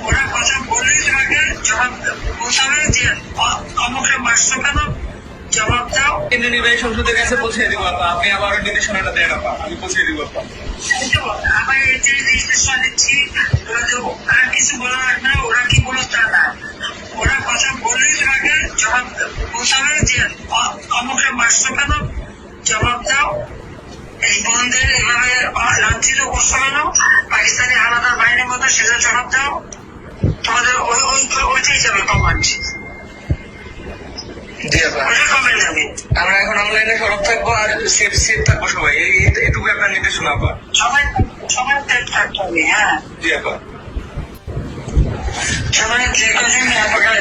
বলা বলো তোমাকে জবাব যে অমুকটা মারছো কেন জবাব দাও কেন্দ্রীয় নির্বাহী সংসদের কাছে পৌঁছে দিব আপা আপনি আবার নির্দেশনাটা দেন আপা আমি পৌঁছে দিব আপা এই তো আবার এই যে নির্দেশনা দিচ্ছি ওরা তো আর কিছু বলা লাগবে না ওরা কি বলো তা না ওরা কথা বললেই তোমাকে জবাব বলতে হবে যে অমুকটা মারছো কেন জবাব দাও এই বন্ধের এভাবে লাঞ্ছিত করছ পাকিস্তানি আলাদা বাহিনীর মতো সেটা জবাব দাও। তোমাদের ওই ওই ওইটাই যাবে কমান্ড আমরা এখন অনলাইনে সরব থাকব আর সেফ সেফ থাকব সবাই। এই এই- এইটুকু আপনার নির্দেশনা আপা সবাই সবাই ত্যাগ থাকতে হবে হ্যাঁ। জি আপা সবাই যে কজন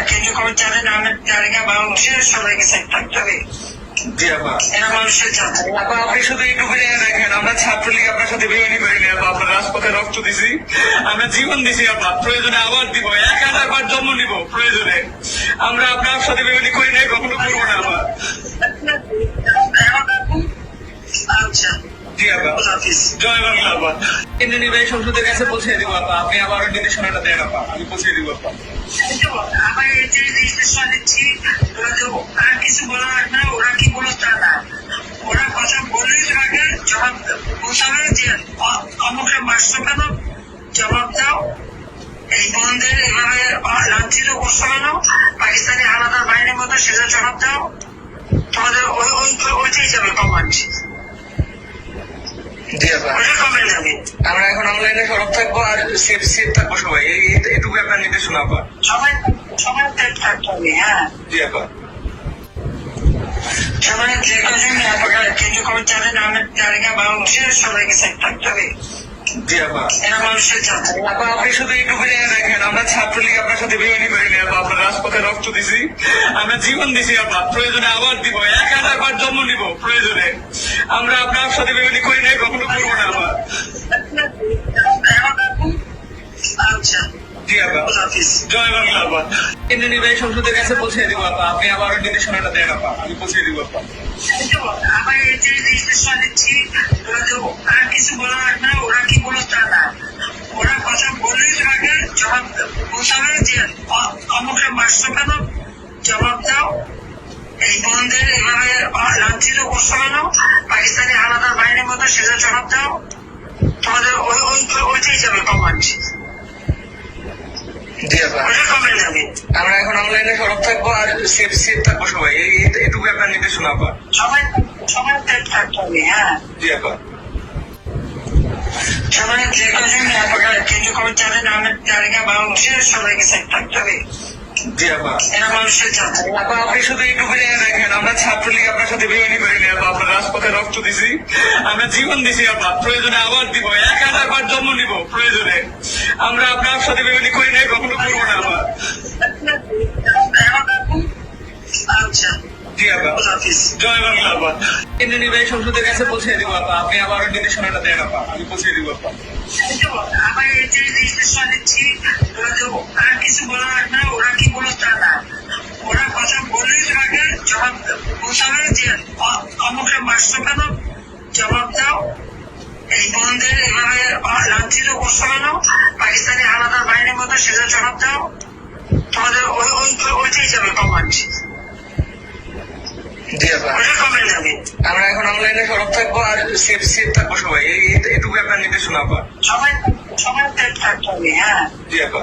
কেন্দ্রীয় কমিটির নামের তালিকা বাংলাদেশের সবাইকে সেট থাকতে হবে। জি আপা এরা মানুষের জাতি আপা আপনি শুধু এইটুকু জেনে রাখেন আমরা ছাত্রলীগ আপনার সাথে বেমানি করিনি আপা আমরা রাজপথে রক্ত দিছি। আমরা জীবন দিছি আপা প্রয়োজনে আবার দিব এক হাজার বার জন্ম নিব প্রয়োজনে। আমরা আপনার সাথে বেমানি করি কখনো করব না আপা আচ্ছা। জি আপা জয় বাংলা আপা কেন্দ্রীয় নির্বাহী সংসদের কাছে পৌঁছে দিব, আপা। আপনি আবার নির্দেশনাটা দেন, আপা। আমি পৌঁছে দিব, আপা। কেন? জবাব দাও। এই বন্ধের এভাবে লাঞ্ছিত করছ কেন? পাকিস্তানি আলাদা বাহিনীর মতো সেটা জবাব দাও। তোমাদের ওই ওইটাই যাবে কমান্ড আমরা এখন অনলাইনে সরব থাকব আর সেফ সেফ থাকব সবাই। এইটুকু আপনার নির্দেশনা আপা সবাই সবাই থাকতে হবে হ্যাঁ। জি আপা সবাই যে কজন আপনারা কেন্দ্রীয় কমিটির নামের তালিকা বাংলাদেশের সবাইকে সেট থাকতে হবে। জি আপা এরা মানুষের আপা আপনি শুধু রাখেন আমরা ছাত্রলীগ আপনার সাথে বেমানি করিনি আপা আমরা রাজপথে রক্ত দিছি। আমরা জীবন দিছি আপা প্রয়োজনে আবার দিব এক নিব প্রয়োজনে। আমরা আপনার সাথে বেমানি করি নাই, কখনো করব না আপা জি আপা খোদা হাফিজ জয় বাংলা আপা কেন্দ্রীয় নির্বাহী সংসদের কাছে পৌঁছে দিব আপা আপনি আবার নির্দেশনাটা দেন আপা আমি পৌঁছে দিব আপা এই এই যে নির্দেশনা দিচ্ছি ওরা আর কিছু বলা লাগবে ওরা কি বলো তা না। ওরা কথা বললেই তোমাকে জবাব বলতে হবে যে অ- অমুকটা মারছো কেন জবাব দাও এই বন্ধের এভাবে করছ কেন পাকিস্তানি আলাদা বাহিনীর মতো সেটা জবাব দাও। তোমাদের ওই ওই ওইটাই যাবে কমান্ড আমরা এখন অনলাইনে সরব থাকব আর সেফ সেফ থাকব সবাই। এই এই- এইটুকু আপনার নির্দেশনা আপা সবাই সবাই ত্যাগ থাকতে হবে হ্যাঁ। জি আপা সবাই যে কজন আপনারা বাংলাদেশের সবাইকে সেট থাকতে হবে। জি আপা আপা আপনি শুধু রাখেন আমরা ছাত্রলীগ আপনার সাথে বেমানি করিনি আপা আমরা রাজপথে রক্ত দিছি। আমরা জীবন দিছি আপা প্রয়োজনে আবার দিব এক হাজার বার জন্ম নিব প্রয়োজনে। আমরা আপনার সাথে বেমানি করি নাই কখনো করব না আপা জয় বাংলা আপা কেন্দ্রীয় নির্বাহী সংসদের কাছে পৌঁছে দিব আপা আপনি আবার নির্দেশনাটা দেন আপা আমি পৌঁছে দিব আপা এই তো আবার এই যে নির্দেশনা দিচ্ছি ওরা তো আর কিছু বলা লাগবে ওরা কি বলো তা না। ওরা কথা বললেই তোমাকে জবাব বলতে হবে যে অ- মারছো কেন? জবাব দাও। এই বন্ধের এভাবে লাঞ্ছিত করছ কেন? পাকিস্তানি আলাদা বাহিনীর মতো সেটা জবাব দাও। তোমাদের ওই ওই ওইটাই যাবে কমান্ড জি আপা ওটা কমে যাবে আমরা এখন অনলাইনে সরব থাকব আর সেফ সেফ থাকব সবাই। এই এই- এইটুকু আপনার নির্দেশনা আপা সবাই সবাই সেফ থাকতে হবে হ্যাঁ। জি আপা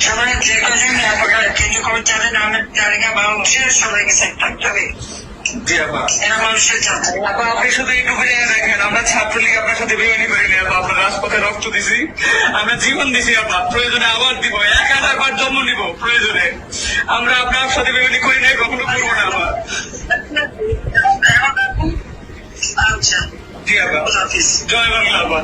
সবাই যে কাজে আপনারা কেন্দ্রীয় কর্মচারী নামের তালিকা বাংলাদেশের সবাইকে সেফ থাকতে হবে। জি আপা। এরা মানুষের জাতি। আপা আপনি শুধু এইটুকু জেনে রাখেন আমরা ছাত্রলীগ আপনার সাথে বেমানি করিনি আপা আমরা রাজপথে রক্ত দিছি। আমরা জীবন দিছি আপা প্রয়োজনে আবার দিব এক হাজার বার জন্ম নিব প্রয়োজনে। আমরা আপনার সাথে বেমানি করি নাই কখনো করব না আপা। আচ্ছা। জি আপা। জয় বাংলা আপা।